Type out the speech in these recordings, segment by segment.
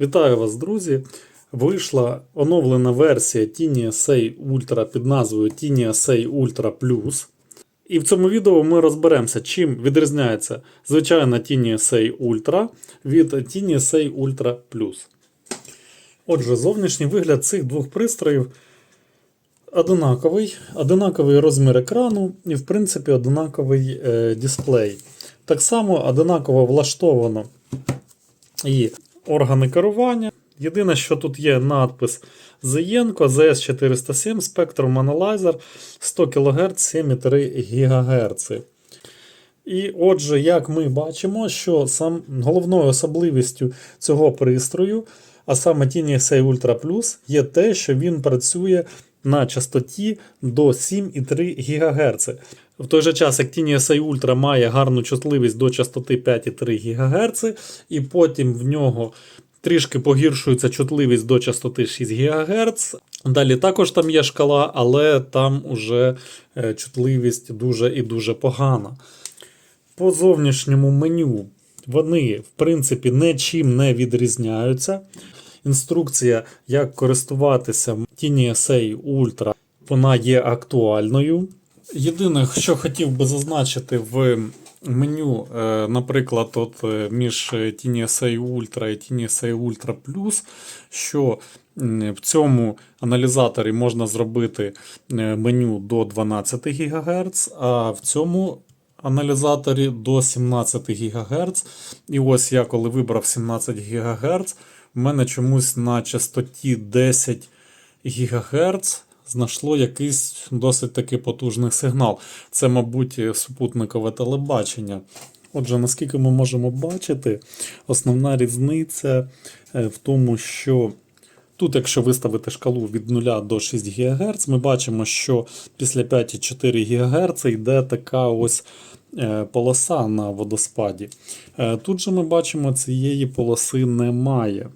Вітаю вас, друзі! Вийшла оновлена версія Tiny SA Ultra під назвою Tiny SA Ultra Plus. І в цьому відео ми розберемося, чим відрізняється звичайна Tiny SA Ultra від Tiny SA Ultra Plus. Отже, зовнішній вигляд цих двох пристроїв одинаковий, одинаковий розмір екрану і, в принципі, одинаковий е, дисплей. Так само одинаково влаштовано і органи керування. Єдине, що тут є надпис Зеєнко ZS407 Spectrum Analyzer 100 кГц 7,3 ГГц. І отже, як ми бачимо, що сам головною особливістю цього пристрою, а саме TNSA Ultra Plus, є те, що він працює на частоті до 7,3 ГГц. В той же час, як TinySA Ultra має гарну чутливість до частоти 5,3 ГГц, і потім в нього трішки погіршується чутливість до частоти 6 ГГц. Далі також там є шкала, але там уже е, чутливість дуже і дуже погана. По зовнішньому меню вони, в принципі, нічим не відрізняються. Інструкція, як користуватися Tiny Ultra, вона є актуальною. Єдине, що хотів би зазначити в меню, е, наприклад, от е, між Tiny Ultra і Tiny Ultra Plus, що в цьому аналізаторі можна зробити е, меню до 12 ГГц, а в цьому аналізаторі до 17 ГГц. І ось я коли вибрав 17 ГГц, в мене чомусь на частоті 10 ГГц знайшло якийсь досить таки потужний сигнал. Це, мабуть, супутникове телебачення. Отже, наскільки ми можемо бачити, основна різниця е, в тому, що тут, якщо виставити шкалу від 0 до 6 ГГц, ми бачимо, що після 5,4 ГГц йде така ось полоса на водоспаді. Е, Тут же ми бачимо, цієї полоси немає.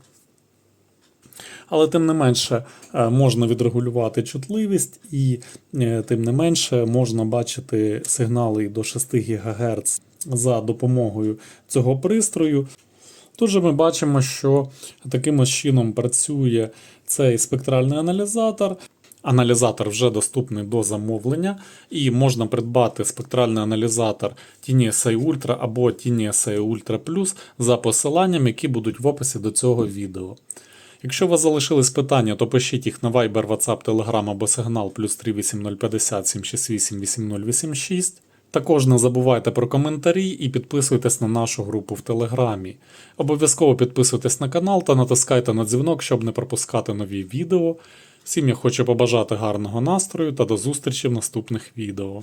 Але тим не менше е, можна відрегулювати чутливість, і е, тим не менше можна бачити сигнали до 6 ГГц за допомогою цього пристрою. Тут же ми бачимо, що таким чином працює цей спектральний аналізатор. Аналізатор вже доступний до замовлення, і можна придбати спектральний аналізатор TinySA Ultra або TinySA Ultra Plus за посиланням, які будуть в описі до цього відео. Якщо у вас залишились питання, то пишіть їх на Viber, WhatsApp, Telegram або Signal плюс 38050 768 8086. Також не забувайте про коментарі і підписуйтесь на нашу групу в Телеграмі. Обов'язково підписуйтесь на канал та натискайте на дзвінок, щоб не пропускати нові відео. Всім я хочу побажати гарного настрою та до зустрічі в наступних відео.